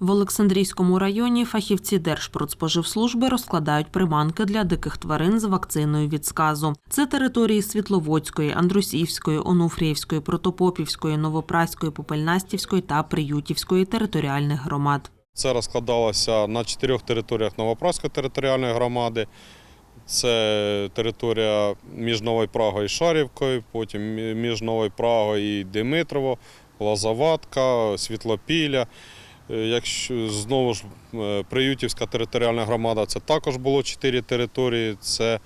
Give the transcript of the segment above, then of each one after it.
В Олександрійському районі фахівці Держпродспоживслужби розкладають приманки для диких тварин з вакциною від сказу. Це території Світловодської, Андрусівської, Онуфріївської, Протопопівської, Новопраської, Попельнастівської та Приютівської територіальних громад. Це розкладалося на чотирьох територіях Новопраської територіальної громади. Це територія між Новою Прагою і Шарівкою, потім мі- між Новою Прагою і Димитрово, Лозаватка, Світлопілля. Е, Якщо знову ж е, Приютівська територіальна громада, це також було чотири території. Це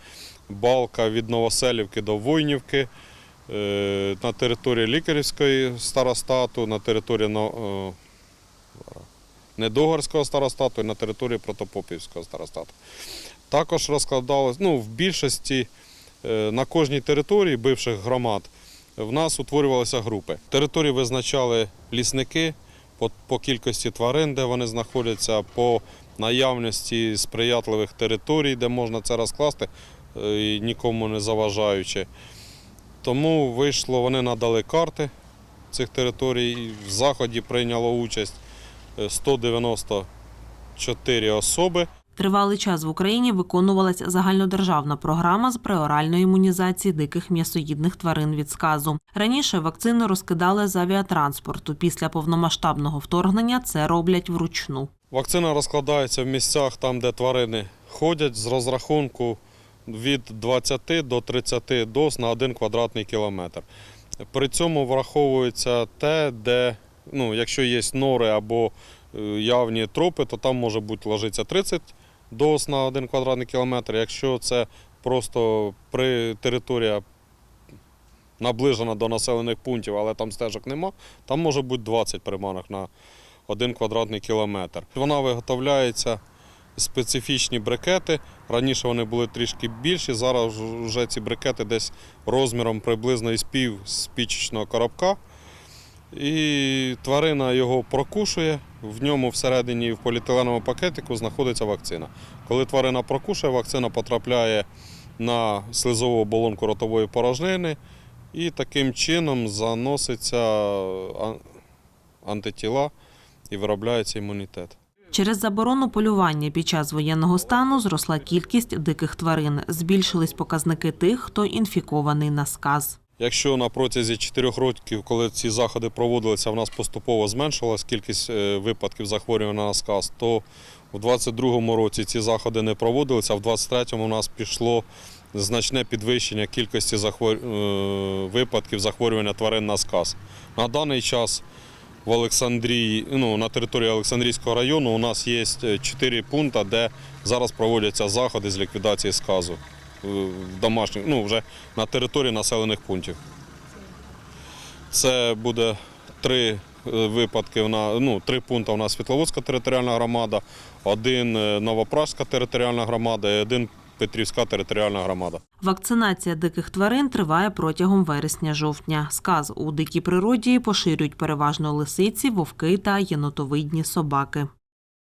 Балка від Новоселівки до Войнівки, е, на території Лікарівської старостату, на території Недогорського старостату і на території Протопопівського старостату. Також розкладалось, ну, в більшості на кожній території бивших громад в нас утворювалися групи. Території визначали лісники по, по кількості тварин, де вони знаходяться, по наявності сприятливих територій, де можна це розкласти, е, і нікому не заважаючи. Тому вийшло, вони надали карти цих територій. і В заході прийняло участь е, 194 особи. Тривалий час в Україні виконувалася загальнодержавна програма з преоральної імунізації диких м'ясоїдних тварин від сказу. Раніше вакцини розкидали з авіатранспорту. Після повномасштабного вторгнення це роблять вручну. Вакцина розкладається в місцях, там, де тварини ходять, з розрахунку від 20 до 30 доз на 1 квадратний кілометр. При цьому враховується те, де, ну, якщо є нори або явні тропи, то там може бути ложиться 30 доз на 1 квадратний кілометр. Якщо це просто при територія наближена до населених пунктів, але там стежок нема, там може бути 20 приманок на один квадратний кілометр. Вона виготовляється специфічні брикети. Раніше вони були трішки більші, зараз вже ці брикети десь розміром приблизно із пів спічечного коробка. І тварина його прокушує, в ньому всередині в поліетиленовому пакетику знаходиться вакцина. Коли тварина прокушує, вакцина потрапляє на слизову оболонку ротової порожнини і таким чином заноситься антитіла і виробляється імунітет. Через заборону полювання під час воєнного стану зросла кількість диких тварин. Збільшились показники тих, хто інфікований на сказ. Якщо на протязі 4 років, коли ці заходи проводилися, в нас поступово зменшилась кількість е, випадків захворювання на сказ, то у 2022 році ці заходи не проводилися, а в 2023 у нас пішло значне підвищення кількості захвор... е, випадків захворювання тварин на сказ. На даний час в Олександрії, ну, на території Олександрійського району у нас є 4 пункти, де зараз проводяться заходи з ліквідації сказу е, в домашніх, ну, вже на території населених пунктів. Це буде три е, випадки, ну, три пункти у нас Світловодська територіальна громада, один е, Новопражська територіальна громада і один Петрівська територіальна громада. Вакцинація диких тварин триває протягом вересня-жовтня. Сказ у дикій природі поширюють переважно лисиці, вовки та єнотовидні собаки.